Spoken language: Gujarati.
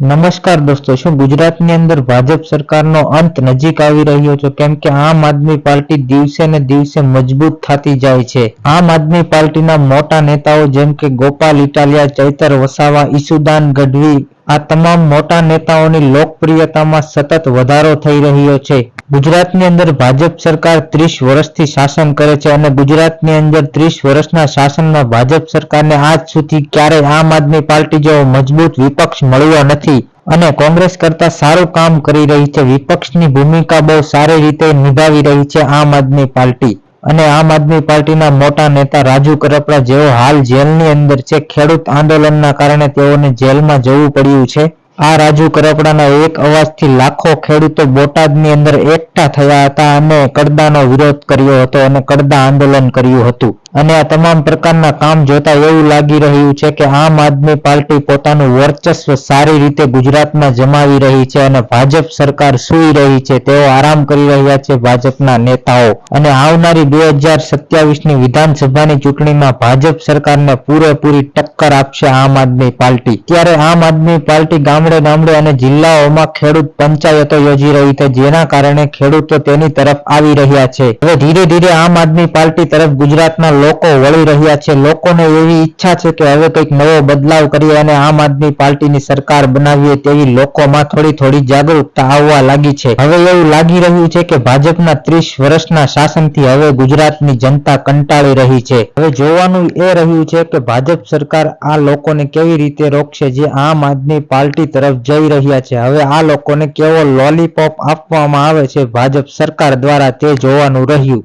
નમસ્કાર દોસ્તો, શું ગુજરાતની અંદર ભાજપ સરકારનો અંત નજીક આવી રહ્યો છે? કેમ કે આમ આદમી પાર્ટી દિવસે ને દિવસે મજબૂત થતી જાય છે. આમ આદમી પાર્ટીના મોટા નેતાઓ જેમ કે ગોપાલ ઇટાલિયા, ચૈતર વસાવા, ઈસુદાન ગઢવી આ તમામ મોટા નેતાઓની લોકપ્રિયતામાં સતત વધારો થઈ રહ્યો છે. ગુજરાતની અંદર ભાજપ સરકાર ત્રીસ વર્ષથી શાસન કરે છે અને ગુજરાતની અંદર ત્રીસ વર્ષના શાસનમાં ભાજપ સરકારને આજ સુધી ક્યારેય આમ આદમી પાર્ટી જેવો મજબૂત વિપક્ષ મળ્યો નથી અને કોંગ્રેસ કરતા સારું કામ કરી રહી છે. વિપક્ષની ભૂમિકા બહુ સારી રીતે નિભાવી રહી છે આમ આદમી પાર્ટી. અને આમ આદમી પાર્ટીના મોટા નેતા રાજુ કરપડા જેઓ હાલ જેલની અંદર છે, ખેડૂત આંદોલનના કારણે તેઓને જેલમાં જવું પડ્યું છે. આ રાજુ કરપડાના એક અવાજથી લાખો ખેડૂતો બોટાદની અંદર એકઠા થયા હતા અને કડદાનો વિરોધ કર્યો હતો અને કડદા આંદોલન કર્યું હતું. અને આ તમામ પ્રકારના કામ જોતા એવું લાગી રહ્યું છે કે આમ આદમી પાર્ટી પોતાનું વર્ચસ્વ સારી રીતે ગુજરાતમાં જમાવી રહી છે અને ભાજપ સરકાર સૂઈ રહી છે. તેઓ આરામ કરી રહ્યા છે ભાજપના નેતાઓ. અને આવનારી બે હજાર સત્યાવીસની વિધાનસભાની ચૂંટણીમાં ભાજપ સરકારને પૂરેપૂરી ટક્કર આપશે આમ આદમી પાર્ટી. ત્યારે આમ આદમી પાર્ટી ગામડે ગામડે અને જિલ્લાઓમાં ખેડૂત પંચાયતો યોજી રહી છે, જેના કારણે ખેડૂતો તેની તરફ આવી રહ્યા છે. હવે ધીરે ધીરે આમ આદમી પાર્ટી તરફ ગુજરાતના લોકો વળી રહ્યા છે. લોકોને એવી ઈચ્છા છે કે હવે કંઈક નવો બદલાવ કરીએ અને આમ આદમી પાર્ટીની સરકાર બનાવીએ તેવી લોકોમાં થોડી થોડી જાગૃતતા આવવા લાગી છે. હવે એવું લાગી રહ્યું છે કે ભાજપના ત્રીસ વર્ષના શાસનથી હવે ગુજરાતની જનતા કંટાળી રહી છે. હવે જોવાનું એ રહ્યું છે કે ભાજપ સરકાર આ લોકોને કેવી રીતે રોકશે જે આમ આદમી પાર્ટી તરફ જઈ રહ્યા છે. હવે આ લોકોને કેવો લોલીપોપ આપવામાં આવે છે ભાજપ સરકાર દ્વારા તે જોવાનું રહ્યું.